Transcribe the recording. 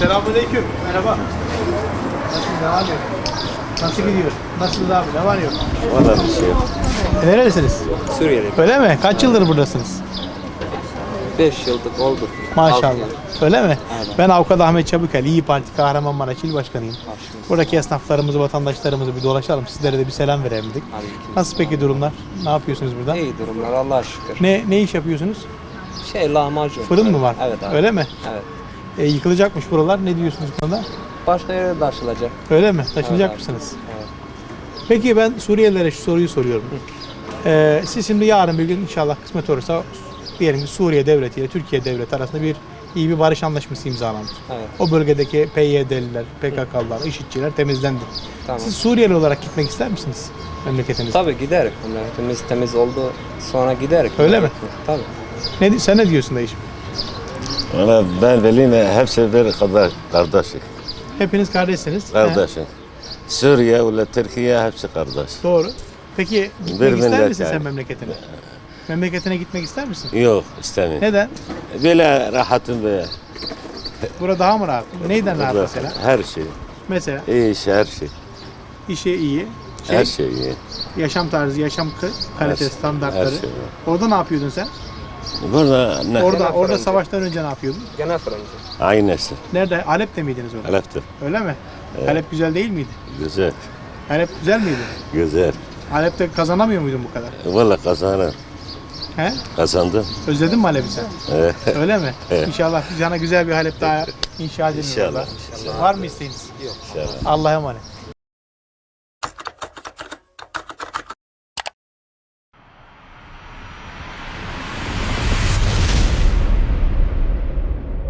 Selamünaleyküm. Merhaba. Nasıl devam ediyor? Nasıl gidiyor? Nasıl abi? Ne var yok? Valla bir şey yok. E, nerelisiniz? Suriyeli. Öyle mi? Kaç yıldır buradasınız? 5 yıllık oldu. Maşallah. Altı yıl. Öyle mi? Aynen. Ben Avukat Ahmet Çabukel, İyi Parti Kahramanmaraş İl Başkanıyım. Başımız. Buradaki esnaflarımızı, vatandaşlarımızı bir dolaşalım. Sizlere de bir selam verelim dedik. Aleyküm. Nasıl peki durumlar? Ne yapıyorsunuz burada? İyi durumlar Allah'a şükür. Ne ne iş yapıyorsunuz? Şey lahmacun. Fırın mı var? Evet abi. Öyle mi? Evet. E, yıkılacakmış buralar. Ne diyorsunuz bu konuda? Başka yere de açılacak. Öyle mi? Taşınacak Evet abi. mısınız? Evet. Peki ben Suriyelilere şu soruyu soruyorum. Ee, siz şimdi yarın bir gün inşallah kısmet olursa diyelim ki Suriye devleti ile Türkiye devleti arasında bir iyi bir barış anlaşması imzalandı. Evet. O bölgedeki PYD'liler, PKK'lılar, IŞİD'çiler temizlendi. Tamam. Siz Suriyeli olarak gitmek ister misiniz memleketinize? Tabii giderik. Memleketimiz temiz oldu. Sonra giderik. Öyle mi? Tabii. Ne, sen ne diyorsun dayıcım? Valla ben Veli'yle hepsi bir kardeş, kardeşik. Hepiniz kardeşsiniz. He, Kardeşik. Suriye ve Türkiye hepsi kardeş. doğru. Peki gitmek Bir ister millet misin sen yani. memleketine? Memleketine gitmek ister misin? Yok istemiyorum. Neden? Böyle rahatım be. Burada daha mı rahat? Neyden rahat mesela? Her şey. Mesela İyi iş her şey. işe iyi, şey, Her şey iyi. yaşam tarzı, yaşam ka- kalite Her- standartları. her şey var. Orada ne yapıyordun sen? Burada ne? Orada Genel orada fırıncı. savaştan önce ne yapıyordun? Genel fırıncı. Aynısı. Nerede? Halep'te miydiniz orada? Halep'tir. Öyle mi? Halep güzel değil miydi? Güzel. Halep güzel miydi? Güzel. Halep'te kazanamıyor muydun bu kadar? Valla kazanır. He? Kazandı. Özledin mi Halep'i sen? Evet. Öyle mi? Evet. İnşallah sana güzel bir Halep daha inşa edilir. İnşallah, inşallah. Var mı isteğiniz? Yok. İnşallah. Allah'a emanet.